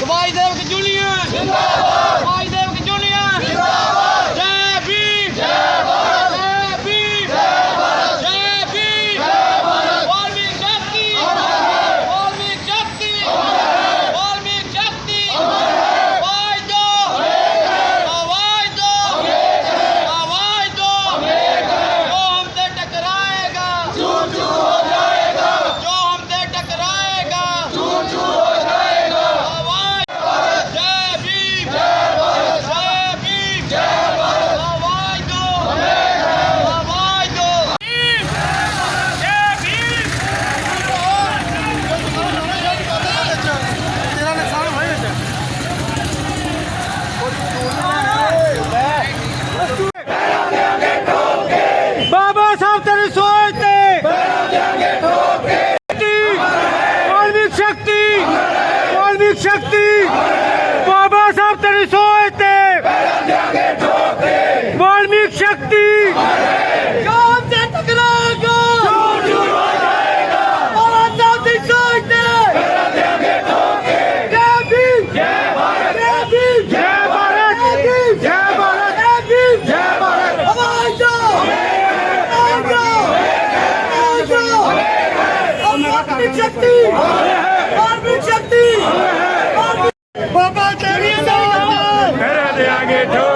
Dubai Devil Junior! Zimbabwe! ਸ਼ਕਤੀ! ਸ਼ਕਤੀ ਬਾਬਾ ਤੇਰੀ ਸੋਚ ਮੇਰੇ ਦੇ ਆਗੇ ਠੋਕ।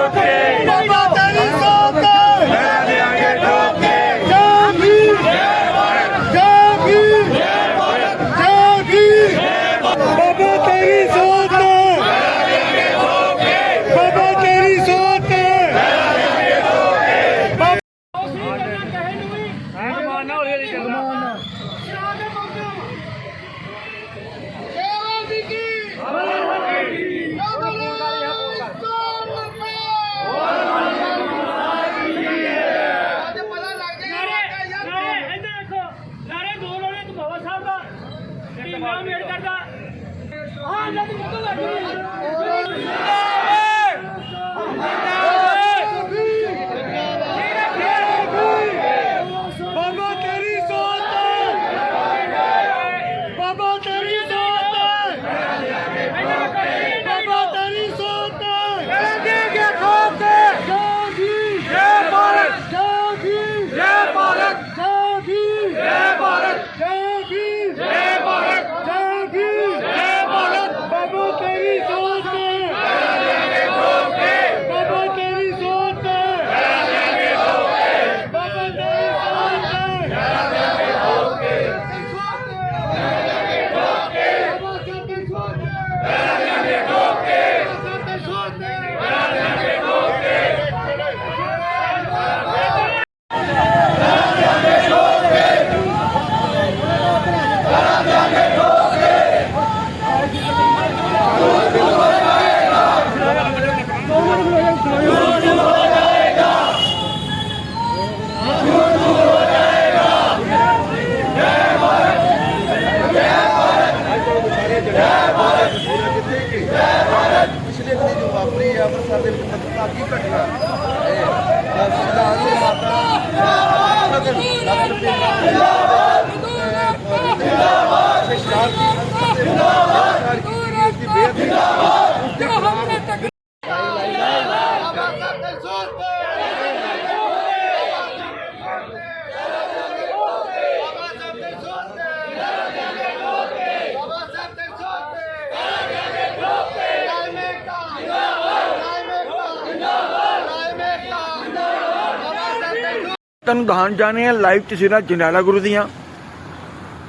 ਤੁਹਾਨੂੰ ਦਹਾਨ ਜਾਣੇ ਆ ਲਾਈਵ ਤਸਵੀਰਾਂ ਜਨਾਲਾ ਗੁਰੂ ਦੀਆਂ।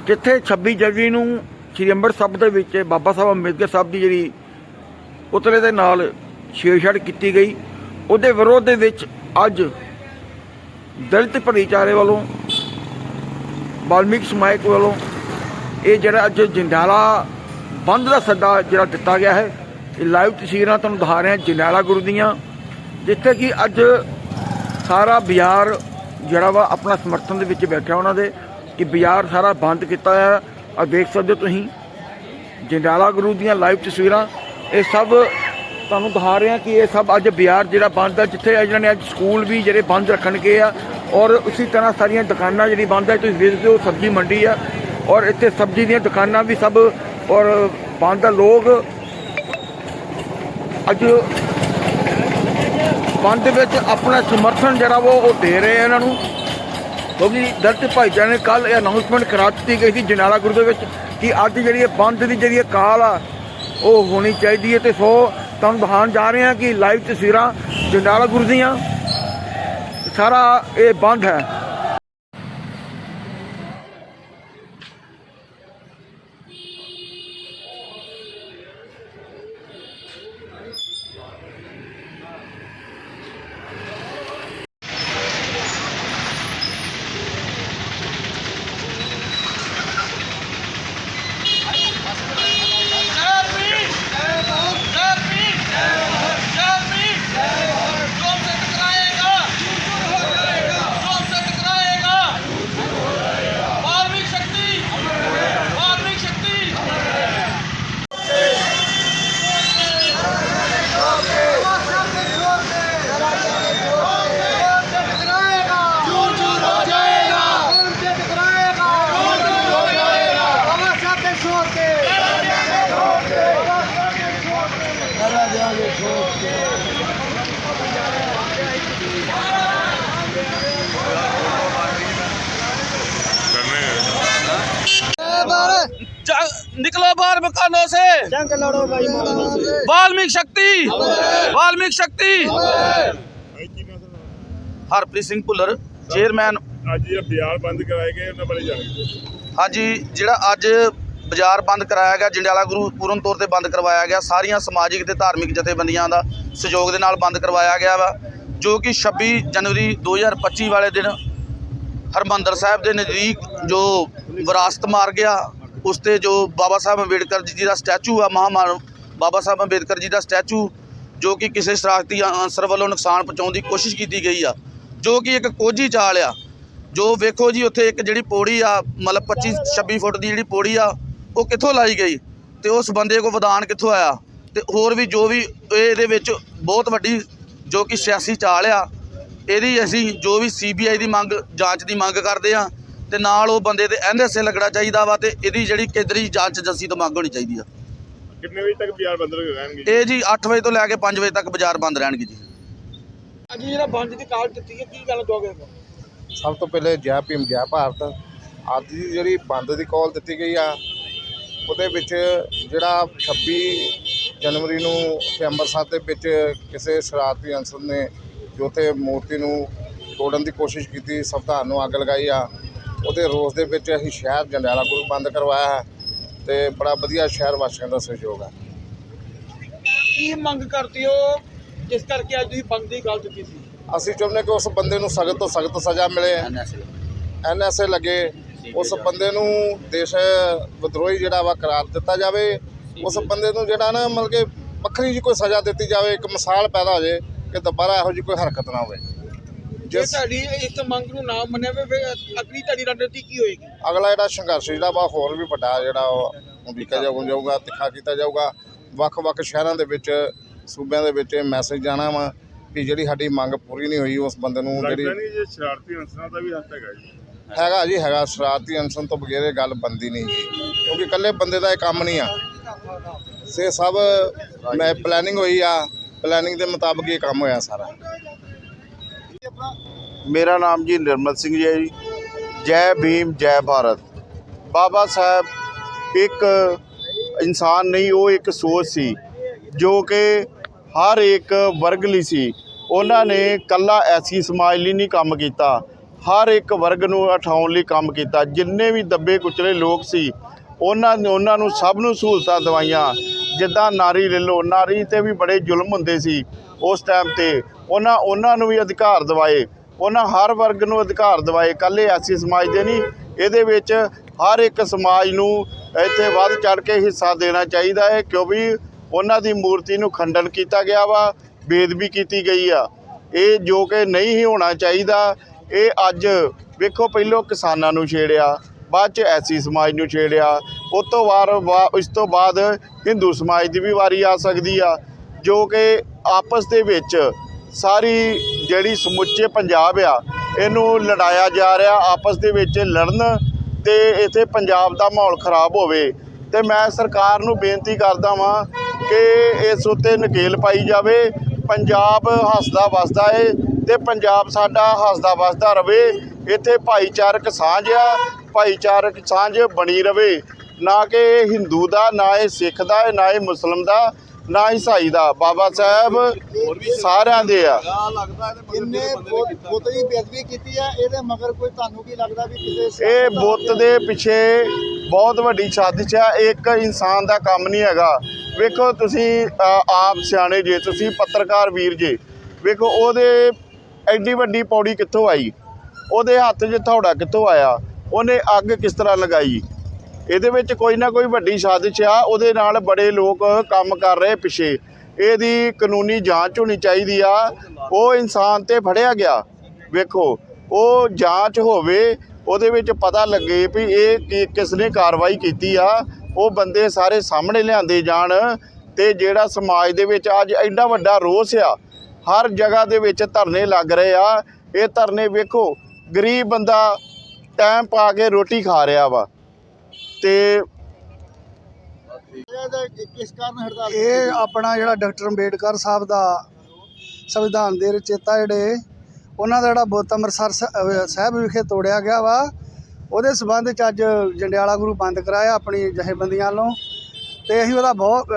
ਜਿੱਥੇ 26 ਜਨਵਰੀ ਨੂੰ ਸ੍ਰੀ ਅੰਮ੍ਰਿਤਸਰ ਸਾਹਿਬ ਦੇ ਵਿੱਚ ਬਾਬਾ ਸਾਹਿਬ ਅੰਬੇਦਕਰ ਸਾਹਿਬ ਦੀ ਜਿਹੜੀ ਪੁਤਲੇ ਦੇ ਨਾਲ ਛੇੜਛਾੜ ਕੀਤੀ ਗਈ। ਉਹਦੇ ਵਿਰੋਧ ਦੇ ਵਿੱਚ ਅੱਜ ਦਲਿਤ ਭਾਈਚਾਰੇ ਵੱਲੋਂ, ਵਾਲਮੀਕ ਸਮਾਜ ਵੱਲੋਂ ਇਹ ਜਿਹੜਾ ਅੱਜ ਜੰਡਾਲਾ ਬੰਦ ਦਾ ਸੱਦਾ ਜਿਹੜਾ ਦਿੱਤਾ ਗਿਆ ਹੈ, ਇਹ ਲਾਈਵ ਤਸਵੀਰਾਂ ਤੁਹਾਨੂੰ ਦਿਖਾ ਰਹੇ ਹਾਂ ਜੰਡਾਲਾ ਗੁਰੂ ਦੀਆਂ। ਜਿੱਥੇ ਕਿ ਅੱਜ ਸਾਰਾ ਬਾਜ਼ਾਰ ਜਿਹੜਾ ਵਾ ਆਪਣਾ ਸਮਰਥਨ ਦੇ ਵਿੱਚ ਬੈਠਾ ਉਹਨਾਂ ਦੇ ਕਿ ਬਾਜ਼ਾਰ ਸਾਰਾ ਬੰਦ ਕੀਤਾ ਹੈ। ਆ ਦੇਖ ਸਕਦੇ ਹੋ ਤੁਸੀਂ। ਜੰਡਾਲਾ ਗੁਰੂ ਦੀਆਂ ਲਾਈਵ ਤਸਵੀਰਾਂ। ਇਹ ਸਭ ਤੁਹਾਨੂੰ ਦਿਖਾ ਰਹੇ ਹਾਂ ਕਿ ਇਹ ਸਭ ਅੱਜ ਬਾਜ਼ਾਰ ਜਿਹੜਾ ਬੰਦ ਆ ਜਿੱਥੇ ਇਹਨਾਂ ਨੇ ਅੱਜ ਸਕੂਲ ਵੀ ਜਿਹੜੇ ਬੰਦ ਰੱਖਣਗੇ ਆ। ਔਰ ਉਸੇ ਤਰ੍ਹਾਂ ਸਾਰੀਆਂ ਦੁਕਾਨਾਂ ਜਿਹੜੀ ਬੰਦ ਹੈ, ਤੁਸੀਂ ਵੇਖਦੇ ਹੋ, ਸਬਜ਼ੀ ਮੰਡੀ ਆ। ਔਰ ਇੱਥੇ ਸਬਜ਼ੀ ਦੀਆਂ ਦੁਕਾਨਾਂ ਵੀ ਸਭ ਔਰ ਬੰਦ ਆ। ਲੋਕ ਅੱਜ ਬੰਦ ਵਿੱਚ ਆਪਣਾ ਸਮਰਥਨ ਜਿਹੜਾ ਵਾ ਉਹ ਦੇ ਰਹੇ ਆ ਇਹਨਾਂ ਨੂੰ। ਕਿਉਂਕਿ ਦਲਿਤ ਭਾਈਚਾਰੇ ਨੇ ਕੱਲ ਇਹ ਅਨਾਉਂਸਮੈਂਟ ਕਰਾ ਦਿੱਤੀ ਗਈ ਸੀ ਜਨਾਲਾ ਗੁਰੂ ਦੇ ਵਿੱਚ ਕਿ ਅੱਜ ਜਿਹੜੀ ਇਹ ਬੰਦ ਦੀ ਜਿਹੜੀ ਇਹ ਕਾਲ ਆ, ਉਹ ਹੋਣੀ ਚਾਹੀਦੀ ਹੈ ਤੇ ਸੋ ਤੁਹਾਨੂੰ ਦਿਖਾਉਣ ਜਾ ਰਹੇ ਹਾਂ ਕਿ ਲਾਈਵ ਤਸਵੀਰਾਂ ਜਨਾਲਾ ਗੁਰੂ ਦੀਆਂ। ਸਾਰਾ ਇਹ ਬੰਦ ਹੈ। निकलो बाहर मकानों से ਜੰਗ ਲੜੋ ਭਾਈ ਮੌਲਾਨਾ ਸੇ वाल्मीकि शक्ति वाल्मीकि शक्ति ਹਰਪ੍ਰੀਤ ਸਿੰਘ ਭੁੱਲਰ ਚੇਅਰਮੈਨ ਅੱਜ ਇਹ ਬਾਜ਼ਾਰ ਬੰਦ ਕਰਾਏ ਗਏ ਉਹਨਾਂ ਬਾਰੇ ਜਾਣਕਾਰੀ ਹਾਂਜੀ ਜਿਹੜਾ ਅੱਜ ਬਾਜ਼ਾਰ ਬੰਦ ਕਰਾਇਆ ਗਿਆ ਜੰਡਿਆਲਾ ਗੁਰੂ ਪੂਰਨ ਤੌਰ ਤੇ ਬੰਦ ਕਰਵਾਇਆ ਗਿਆ ਸਾਰੀਆਂ ਸਮਾਜਿਕ ਤੇ ਧਾਰਮਿਕ ਜਥੇਬੰਦੀਆਂ ਦਾ ਸਹਿਯੋਗ ਦੇ ਨਾਲ ਬੰਦ ਕਰਵਾਇਆ ਗਿਆ ਵਾ ਜੋ ਕਿ 26 ਜਨਵਰੀ 2025 ਵਾਲੇ ਦਿਨ ਹਰਮੰਦਰ ਸਾਹਿਬ ਦੇ ਨਜ਼ਦੀਕ ਜੋ ਵਿਰਾਸਤ ਮਾਰ ਗਿਆ ਉਸ ਤੇ ਜੋ ਬਾਬਾ ਸਾਹਿਬ ਅੰਬੇਡਕਰ ਜੀ ਦਾ ਸਟੈਚੂ ਆ ਮਹਾਮਾਨਵ ਬਾਬਾ ਸਾਹਿਬ ਅੰਬੇਡਕਰ ਜੀ ਦਾ ਸਟੈਚੂ, ਜੋ ਕਿ ਕਿਸੇ ਸ਼ਰਾਰਤੀ ਅਨਸਰ ਵੱਲੋਂ ਨੁਕਸਾਨ ਪਹੁੰਚਾਉਣ ਦੀ ਕੋਸ਼ਿਸ਼ ਕੀਤੀ ਗਈ ਆ, ਜੋ ਕਿ ਇੱਕ ਕੋਝੀ ਚਾਲ ਆ, ਜੋ ਵੇਖੋ ਜੀ ਉੱਥੇ ਇੱਕ ਜਿਹੜੀ ਪੌੜੀ ਆ, ਮਤਲਬ 25 26 ਫੁੱਟ ਦੀ ਜਿਹੜੀ ਪੌੜੀ ਆ, ਉਹ ਕਿੱਥੋਂ ਲਾਈ ਗਈ ਤੇ ਉਸ ਬੰਦੇ ਕੋ ਵਦਾਨ ਕਿੱਥੋਂ ਆਇਆ ਤੇ ਹੋਰ ਵੀ ਜੋ ਵੀ ਇਹ- ਇਹਦੇ ਵਿੱਚ ਬਹੁਤ ਵੱਡੀ ਜੋ ਕਿ ਸਿਆਸੀ ਚਾਲ ਆ, ਇਹਦੀ ਅਸੀਂ ਜੋ ਵੀ ਸੀਬੀਆਈ ਦੀ ਮੰਗ, ਜਾਂਚ ਦੀ ਮੰਗ ਕਰਦੇ ਆ ਤੇ ਨਾਲ ਉਹ ਬੰਦੇ ਤੇ ਐਨਐਸਏ ਲੱਗਣਾ ਚਾਹੀਦਾ ਵਾ ਤੇ ਇਹਦੀ ਜਿਹੜੀ ਕੇਂਦਰੀ ਜਾਂਚ ਏਜੰਸੀ ਤੋਂ ਮੰਗ ਹੋਣੀ ਚਾਹੀਦੀ ਆ। ਕਿੰਨੇ ਵਜੇ ਤੱਕ ਬਾਜ਼ਾਰ ਬੰਦ ਰਹਿਣਗੇ ਇਹ ਜੀ 8 ਵਜੇ ਤੋਂ ਲੈ ਕੇ 5 ਵਜੇ ਤੱਕ ਬਾਜ਼ਾਰ ਬੰਦ ਰਹਿਣਗੇ ਜੀ। ਅੱਜ ਜਿਹੜਾ ਬੰਦ ਦੀ ਕਾਲ ਦਿੱਤੀ ਹੈ ਕੀ ਗੱਲ ਕਹੋਗੇ? ਸਭ ਤੋਂ ਪਹਿਲੇ ਜੈ ਭੀਮ ਜੈ ਭਾਰਤ। ਅੱਜ ਦੀ ਜਿਹੜੀ ਬੰਦ ਦੀ ਕਾਲ ਦਿੱਤੀ ਗਈ ਆ ਉਹਦੇ ਵਿੱਚ ਜਿਹੜਾ 26 ਜਨਵਰੀ ਨੂੰ ਉੱਥੇ ਅੰਮ੍ਰਿਤਸਰ ਦੇ ਵਿੱਚ ਕਿਸੇ ਸ਼ਰਾਰਤੀ ਅਨਸਰ ਨੇ ਜੋ ਉੱਥੇ ਮੂਰਤੀ ਨੂੰ ਤੋੜਨ ਦੀ ਕੋਸ਼ਿਸ਼ ਕੀਤੀ ਸੰਵਿਧਾਨ ਨੂੰ ਅੱਗ ਲਗਾਈ ਆ। ਉਹਦੇ ਰੋਸ ਦੇ ਵਿੱਚ ਅਸੀਂ ਸ਼ਹਿਰ ਜੰਡਿਆਲਾ ਗੁਰੂ ਬੰਦ ਕਰਵਾਇਆ ਹੈ ਤੇ ਬੜਾ ਵਧੀਆ ਸ਼ਹਿਰ ਵਾਸੀਆਂ ਦਾ ਸਹਿਯੋਗ ਹੈ। ਕੀ ਮੰਗ ਕਰਦੇ ਹੋ? ਜਿਸ ਕਰਕੇ ਅੱਜ ਤੁਸੀਂ ਬੰਦ ਦੀ ਗੱਲ ਦਿੱਤੀ ਸੀ। ਅਸੀਂ ਚਾਹੁੰਦੇ ਕਿ ਉਸ ਬੰਦੇ ਨੂੰ ਸਖਤ ਤੋਂ ਸਖਤ ਸਜ਼ਾ ਮਿਲੇ। ਐਨਐਸਏ ਲੱਗੇ। ਉਸ ਬੰਦੇ ਨੂੰ ਦੇਸ਼ ਵਿਦਰੋਹੀ ਜਿਹੜਾ ਵਾ ਕਰਾਰ ਦਿੱਤਾ ਜਾਵੇ। ਉਸ ਬੰਦੇ ਨੂੰ ਜਿਹੜਾ ਨਾ ਮਤਲਬ ਕਿ ਵੱਖਰੀ ਜਿਹੀ ਕੋਈ ਸਜ਼ਾ ਦਿੱਤੀ ਜਾਵੇ ਇੱਕ ਮਿਸਾਲ ਪੈਦਾ ਹੋ ਜਾਏ ਕਿ ਦੁਬਾਰਾ ਇਹੋ ਜਿਹੀ ਕੋਈ ਹਰਕਤ ਨਾ ਹੋਵੇ। ਜੇ ਜਿਸ ਤੁਹਾਡੀ ਇਸ ਮੰਗ ਨੂੰ ਨਾ ਮੰਨਿਆ ਫਿਰ ਅਗਲੀ ਤੁਹਾਡੀ ਰਣਨੀਤੀ ਕੀ ਹੋਏਗੀ? ਅਗਲਾ ਜਿਹੜਾ ਸੰਘਰਸ਼ ਜਿਹੜਾ ਵਾ ਹੋਰ ਵੀ ਵੱਡਾ ਜਿਹੜਾ ਉਹ ਲਿਖਿਆ ਜਾਊਗਾ ਤਿੱਖਾ ਕੀਤਾ ਜਾਊਗਾ। ਵੱਖ-ਵੱਖ ਸ਼ਹਿਰਾਂ ਦੇ ਵਿੱਚ ਸੂਬਿਆਂ ਦੇ ਵਿੱਚ ਇਹ ਮੈਸੇਜ ਜਾਣਾ ਵਾ ਕਿ ਜਿਹੜੀ ਸਾਡੀ ਮੰਗ ਪੂਰੀ ਨਹੀਂ ਹੋਈ ਉਸ ਬੰਦੇ ਨੂੰ ਜਿਹੜੀ ਲੱਗਦਾ ਨਹੀਂ ਜੇ ਸ਼ਰਾਰਤੀ ਅਨਸਰਾਂ ਦਾ ਵੀ ਹੱਥ ਹੈਗਾ ਜੀ। ਹੈਗਾ ਜੀ ਹੈਗਾ। ਸ਼ਰਾਰਤੀ ਅਨਸਨ ਤੋਂ ਬਗੈਰ ਇਹ ਗੱਲ ਬੰਦੀ ਨਹੀਂ। ਕਿਉਂਕਿ ਇਕੱਲੇ ਬੰਦੇ ਦਾ ਇਹ ਕੰਮ ਨਹੀਂ ਆ। ਸੇ ਸਭ ਮੈਂ ਪਲੈਨਿੰਗ ਹੋਈ ਆ। ਪਲੈਨਿੰਗ ਦੇ ਮੁਤਾਬਕ ਇਹ ਕੰਮ ਹੋਇਆ ਸਾਰਾ। ਮੇਰਾ ਨਾਮ ਜੀ ਨਿਰਮਲ ਸਿੰਘ ਜੀ ਹੈ ਜੀ। ਜੈ ਭੀਮ, ਜੈ ਭਾਰਤ। ਬਾਬਾ ਸਾਹਿਬ ਇੱਕ ਇਨਸਾਨ ਨਹੀਂ, ਉਹ ਇੱਕ ਸੋਚ ਸੀ, ਜੋ ਕਿ ਹਰ ਇੱਕ ਵਰਗ ਲਈ ਸੀ। ਉਹਨਾਂ ਨੇ ਕੱਲਾ ਐਸੀ ਸਮਾਜ ਲਈ ਨਹੀਂ ਕੰਮ ਕੀਤਾ। ਹਰ ਇੱਕ ਵਰਗ ਨੂੰ ਉਠਾਉਣ ਲਈ ਕੰਮ ਕੀਤਾ। ਜਿੰਨੇ ਵੀ ਦੱਬੇ ਕੁਚਲੇ ਲੋਕ ਸੀ, ਉਹਨਾਂ ਨੇ, ਉਹਨਾਂ ਨੂੰ ਸਭ ਨੂੰ ਸਹੂਲਤਾਂ ਦਵਾਈਆਂ। ਜਿੱਦਾਂ ਨਾਰੀ ਲੈ ਲਓ, ਨਾਰੀ ਤੇ ਵੀ ਬੜੇ ਜ਼ੁਲਮ ਹੁੰਦੇ ਸੀ ਉਸ ਟਾਈਮ ਤੇ। ਉਹਨਾਂ ਉਹਨਾਂ ਨੂੰ ਵੀ ਅਧਿਕਾਰ ਦਿਵਾਏ। ਉਹਨਾਂ ਹਰ ਵਰਗ ਨੂੰ ਅਧਿਕਾਰ ਦਿਵਾਏ। ਇਕੱਲੇ ਐਸੀ ਸਮਾਜ ਦੇ ਨਹੀਂ, ਇਹਦੇ ਵਿੱਚ ਹਰ ਇੱਕ ਸਮਾਜ ਨੂੰ ਇੱਥੇ ਵੱਧ ਚੜ ਕੇ ਹਿੱਸਾ ਦੇਣਾ ਚਾਹੀਦਾ ਹੈ, ਕਿਉਂਕਿ ਉਹਨਾਂ ਦੀ ਮੂਰਤੀ ਨੂੰ ਖੰਡਨ ਕੀਤਾ ਗਿਆ ਵਾ ਬੇਦਬੀ ਕੀਤੀ ਗਈ ਆ। ਇਹ ਜੋ ਕਿ ਨਹੀਂ ਹੀ ਹੋਣਾ ਚਾਹੀਦਾ, ਇਹ ਅੱਜ ਵੇਖੋ ਪਹਿਲੋਂ ਕਿਸਾਨਾਂ ਨੂੰ ਛੇੜਿਆ, ਬਾਅਦ ਚ ਐਸੀ ਸਮਾਜ ਨੂੰ ਛੇੜਿਆ। ਉਸ ਤੋਂ ਵਾਰ ਵਾ- ਇਸ ਤੋਂ ਬਾਅਦ ਹਿੰਦੂ ਸਮਾਜ ਦੀ ਵੀ ਵਾਰੀ ਆ ਸਕਦੀ ਆ, ਜੋ ਕਿ ਆਪਸ ਦੇ ਵਿੱਚ ਸਾਰੀ ਜਿਹੜੀ ਸਮੁੱਚੇ ਪੰਜਾਬ ਆ, ਇਹਨੂੰ ਲੜਾਇਆ ਜਾ ਰਿਹਾ, ਆਪਸ ਦੇ ਵਿੱਚ ਲੜਨ ਤੇ ਇੱਥੇ ਪੰਜਾਬ ਦਾ ਮਾਹੌਲ ਖਰਾਬ ਹੋਵੇ। ਤੇ ਮੈਂ ਸਰਕਾਰ ਨੂੰ ਬੇਨਤੀ ਕਰਦਾ ਵਾਂ ਕਿ ਇਸ ਉੱਤੇ ਨਕੇਲ ਪਾਈ ਜਾਵੇ, ਪੰਜਾਬ ਹੱਸਦਾ ਵਸਦਾ ਏ ਤੇ ਪੰਜਾਬ ਸਾਡਾ ਹੱਸਦਾ ਵਸਦਾ ਰਵੇ। ਇੱਥੇ ਭਾਈਚਾਰਕ ਸਾਂਝ ਆ, ਭਾਈਚਾਰਕ ਸਾਂਝ ਬਣੀ ਰਵੇ। ਨਾ ਕਿ ਇਹ ਹਿੰਦੂ ਦਾ, ਨਾ ਇਹ ਸਿੱਖ ਦਾ, ਨਾ ਇਹ ਮੁਸਲਮ ਦਾ। ਨਾ ਈਸਾਈ ਦਾ ਬਾਬਾ ਸਾਹਿਬ ਸਾਰਿਆਂ ਦੇ ਆ। ਕਿੰਨੇ ਬੁੱਤ ਦੀ ਬੇਅਦਬੀ ਕੀਤੀ ਆ? ਇਹਦੇ ਮਗਰ ਕੋਈ ਤੁਹਾਨੂੰ ਕੀ ਲੱਗਦਾ ਵੀ ਕਿਸੇ ਇਹ ਬੁੱਤ ਦੇ ਪਿੱਛੇ ਬਹੁਤ ਵੱਡੀ ਸਾਜ਼ਿਸ਼ ਆ। ਇੱਕ ਇਨਸਾਨ ਦਾ ਕੰਮ ਨਹੀਂ ਹੈਗਾ। ਵੇਖੋ ਤੁਸੀਂ ਆਪ ਸਿਆਣੇ ਜੇ ਤੁਸੀਂ ਪੱਤਰਕਾਰ ਵੀਰ ਜੇ ਵੇਖੋ ਉਹਦੇ ਐਡੀ ਵੱਡੀ ਪੌੜੀ ਕਿੱਥੋਂ ਆਈ? ਉਹਦੇ ਹੱਥ 'ਚ ਥੌੜਾ ਕਿੱਥੋਂ ਆਇਆ? ਉਹਨੇ ਅੱਗ ਕਿਸ ਤਰ੍ਹਾਂ ਲਗਾਈ? ਇਹਦੇ ਵਿੱਚ ਕੋਈ ਨਾ ਕੋਈ ਵੱਡੀ ਸਾਜ਼ਿਸ਼ ਆ, ਉਹਦੇ ਨਾਲ ਬੜੇ ਲੋਕ ਕੰਮ ਕਰ ਰਹੇ ਪਿੱਛੇ। ਇਹਦੀ ਕਾਨੂੰਨੀ ਜਾਂਚ ਹੋਣੀ ਚਾਹੀਦੀ ਆ। ਉਹ ਇਨਸਾਨ ਤੇ ਫੜਿਆ ਗਿਆ। ਵੇਖੋ, ਉਹ ਜਾਂਚ ਹੋਵੇ, ਉਹਦੇ ਵਿੱਚ ਪਤਾ ਲੱਗੇ ਵੀ ਇਹ ਕੀ- ਕਿਸ ਨੇ ਕਾਰਵਾਈ ਕੀਤੀ ਆ। ਉਹ ਬੰਦੇ ਸਾਰੇ ਸਾਹਮਣੇ ਲਿਆਂਦੇ ਜਾਣ ਤੇ ਜਿਹੜਾ ਸਮਾਜ ਦੇ ਵਿੱਚ ਅੱਜ ਐਡਾ ਵੱਡਾ ਰੋਸ ਆ, ਹਰ ਜਗ੍ਹਾ ਦੇ ਵਿੱਚ ਧਰਨੇ ਲੱਗ ਰਹੇ ਆ। ਇਹ ਧਰਨੇ ਵੇਖੋ, ਗਰੀਬ ਬੰਦਾ ਟਾਈਮ ਪਾ ਕੇ ਰੋਟੀ ਖਾ ਰਿਹਾ ਵਾ। ਤੇ ਕਿਸ ਕਾਰਨ ਹੜਤਾਲ ਇਹ ਆਪਣਾ ਜਿਹੜਾ ਡਾਕਟਰ ਅੰਬੇਡਕਰ ਸਾਹਿਬ ਦਾ ਸੰਵਿਧਾਨ ਦੇ ਰਚੇਤਾ ਜਿਹੜੇ, ਉਹਨਾਂ ਦਾ ਜਿਹੜਾ ਬੁੱਤ ਅੰਮ੍ਰਿਤਸਰ ਸ- ਸਾਹਿਬ ਵਿਖੇ ਤੋੜਿਆ ਗਿਆ ਵਾ। ਉਹਦੇ ਸਬੰਧ ਚ ਅੱਜ ਜੰਡਿਆਲਾ ਗੁਰੂ ਬੰਦ ਕਰਾਇਆ ਆਪਣੀ ਜਥੇਬੰਦੀਆਂ ਵੱਲੋਂ। ਤੇ ਅਸੀਂ ਉਹਦਾ ਬਹੁਤ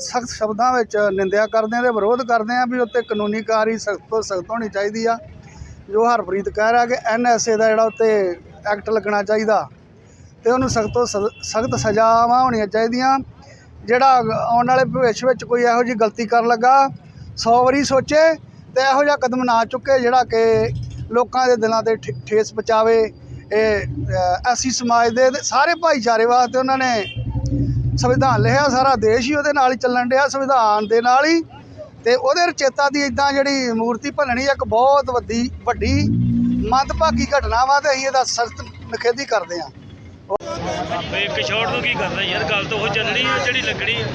ਸਖਤ ਸ਼ਬਦਾਂ ਵਿੱਚ ਨਿੰਦਿਆ ਕਰਦੇ ਹਾਂ ਤੇ ਵਿਰੋਧ ਕਰਦੇ ਹਾਂ ਵੀ ਉੱਤੇ ਕਾਨੂੰਨੀ ਕਾਰਵਾਈ ਸਖਤ ਤੋਂ ਸਖਤ ਹੋਣੀ ਚਾਹੀਦੀ ਆ। ਜੋ ਹਰਪ੍ਰੀਤ ਕਹਿ ਰਿਹਾ ਕਿ ਐਨਐਸਏ ਦਾ ਜਿਹੜਾ ਉੱਤੇ ਐਕਟ ਲੱਗਣਾ ਚਾਹੀਦਾ। ਤੇ ਉਹਨੂੰ ਸਖਤ ਤੋਂ ਸਖਤ ਸਜ਼ਾਵਾਂ ਹੋਣੀਆਂ ਚਾਹੀਦੀਆਂ। ਜਿਹੜਾ ਆਉਣ ਵਾਲੇ ਭਵਿੱਖ ਵਿੱਚ ਕੋਈ ਇਹੋ ਜਿਹੀ ਗਲਤੀ ਕਰਨ ਲੱਗਾ 100 ਵਾਰੀ ਸੋਚੇ ਤੇ ਇਹੋ ਜਿਹਾ ਕਦਮ ਨਾ ਚੁੱਕੇ, ਜਿਹੜਾ ਕਿ ਲੋਕਾਂ ਦੇ ਦਿਲਾਂ ਤੇ ਠੇ- ਠੇਸ ਪਹੁੰਚਾਵੇ। ਇਹ ਐਸੀ ਸਮਾਜ ਦੇ ਸਾਰੇ ਭਾਈਚਾਰੇ ਵਾਸਤੇ ਉਹਨਾਂ ਨੇ ਸੰਵਿਧਾਨ ਲਿਖਿਆ, ਸਾਰਾ ਦੇਸ਼ ਹੀ ਉਹਦੇ ਨਾਲ ਹੀ ਚੱਲਣ ਡਿਆ, ਸੰਵਿਧਾਨ ਦੇ ਨਾਲ ਹੀ। ਤੇ ਉਹਦੇ ਰਚੇਤਾ ਦੀ ਇਦਾਂ ਜਿਹੜੀ ਮੂਰਤੀ ਭੰਨਣੀ ਇੱਕ ਬਹੁਤ ਵੱਡੀ ਵੱਡੀ ਮੰਦਭਾਗੀ ਘਟਨਾ ਵਾ ਤੇ ਅਸੀਂ ਇਹਦਾ ਸਖਤ ਨਿਖੇਧੀ ਕਰਦੇ ਹਾਂ ਇੱਕ ਸ਼ਾਟ ਨੂੰ ਕੀ ਕਰਦਾ ਯਾਰ? ਗੱਲ ਤਾਂ ਉਹ ਚੱਲਣੀ ਹੈ ਜਿਹੜੀ ਲੱਗਣੀ ਹੈ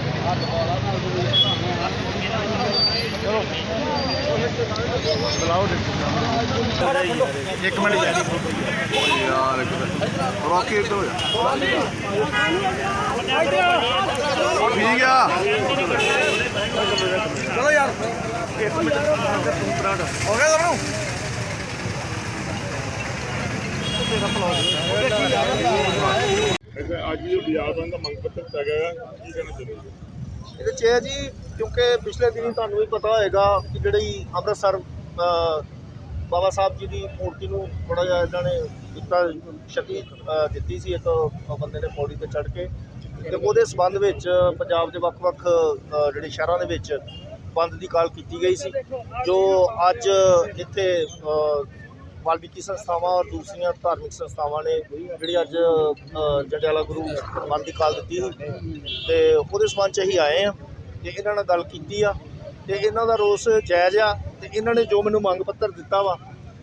ਇੱਕ ਮਿੰਟ ਯਾਰ ਰੌਕੇਟ ਹੋ ਠੀਕ ਆ। ਚਲੋ ਯਾਰ। ਇੱਕ ਮਿੰਟ। ਹੋ ਗਿਆ ਤੁਹਾਨੂੰ ਅੱਛਾ, ਅੱਜ ਜੋ ਬਾਜ਼ਾਰ ਦਾ ਮੰਗ ਪੱਤਰ ਦਿੱਤਾ ਗਿਆ ਕੀ ਕਹਿਣਾ ਚਾਹੁੰਦੇ ਇਹਦੇ 'ਚ ਇਹ ਜੀ, ਕਿਉਂਕਿ ਪਿਛਲੇ ਦਿਨੀ ਤੁਹਾਨੂੰ ਵੀ ਪਤਾ ਹੋਏਗਾ ਕਿ ਜਿਹੜੀ ਅੰਮ੍ਰਿਤਸਰ ਬਾਬਾ ਸਾਹਿਬ ਜੀ ਦੀ ਮੂਰਤੀ ਨੂੰ ਥੋੜਾ ਜਿਹਾ ਇਹਨਾਂ ਨੇ ਦਿੱਤਾ, ਸ਼ਕਤੀ ਦਿੱਤੀ ਸੀ ਇੱਕ ਬੰਦੇ ਨੇ ਪੌੜੀ ਤੇ ਚੜ੍ਹ ਕੇ। ਤੇ ਉਹਦੇ ਸਬੰਧ ਵਿੱਚ ਪੰਜਾਬ ਦੇ ਵੱਖ-ਵੱਖ ਜਿਹੜੇ ਸ਼ਹਿਰਾਂ ਦੇ ਵਿੱਚ ਬੰਦ ਦੀ ਕਾਲ ਕੀਤੀ ਗਈ ਸੀ, ਜੋ ਅੱਜ ਇੱਥੇ ਵਾਲਮੀਕੀ ਸੰਸਥਾਵਾਂ ਔਰ ਦੂਸਰੀਆਂ ਧਾਰਮਿਕ ਸੰਸਥਾਵਾਂ ਨੇ ਜਿਹੜੀ ਅੱਜ ਜੰਡਿਆਲਾ ਗੁਰੂ ਬੰਦ ਦੀ ਕਾਲ ਦਿੱਤੀ ਸੀ। ਤੇ ਉਹਦੇ ਸਬੰਧ 'ਚ ਅਸੀਂ ਆਏ ਆ ਤੇ ਇਹਨਾਂ ਨਾਲ ਗੱਲ ਕੀਤੀ ਆ ਤੇ ਇਹਨਾਂ ਦਾ ਰੋਸ ਜਾਇਜ਼ ਆ ਤੇ ਇਹਨਾਂ ਨੇ ਜੋ ਮੈਨੂੰ ਮੰਗ ਪੱਤਰ ਦਿੱਤਾ ਵਾ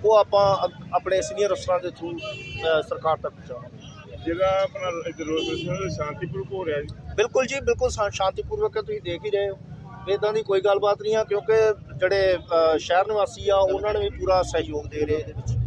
ਉਹ ਆਪਾਂ ਆਪਣੇ ਸੀਨੀਅਰ ਅਫਸਰਾਂ ਦੇ ਥਰੂ ਸਰਕਾਰ ਤੱਕ ਪਹੁੰਚਾਵਾਂਗੇ। ਜਿਹੜਾ ਆਪਣਾ ਪ੍ਰਦਰਸ਼ਨ ਸ਼ਾਂਤੀਪੂਰਵਕ ਹੋ ਰਿਹਾ ਜੀ। ਬਿਲਕੁਲ ਜੀ ਬਿਲਕੁਲ ਸ਼ਾਂਤੀਪੂਰਵਕ ਹੈ ਤੁਸੀਂ ਦੇਖ ਹੀ ਰਹੇ ਹੋ। ਇਦਾਂ ਦੀ ਕੋਈ ਗੱਲਬਾਤ ਨਹੀਂ ਆ, ਕਿਉਂਕਿ ਜਿਹੜੇ ਸ਼ਹਿਰ ਨਿਵਾਸੀ ਆ, ਉਹਨਾਂ ਨੇ ਵੀ ਪੂਰਾ ਸਹਿਯੋਗ ਦੇ ਰਹੇ ਇਹਦੇ ਵਿੱਚ।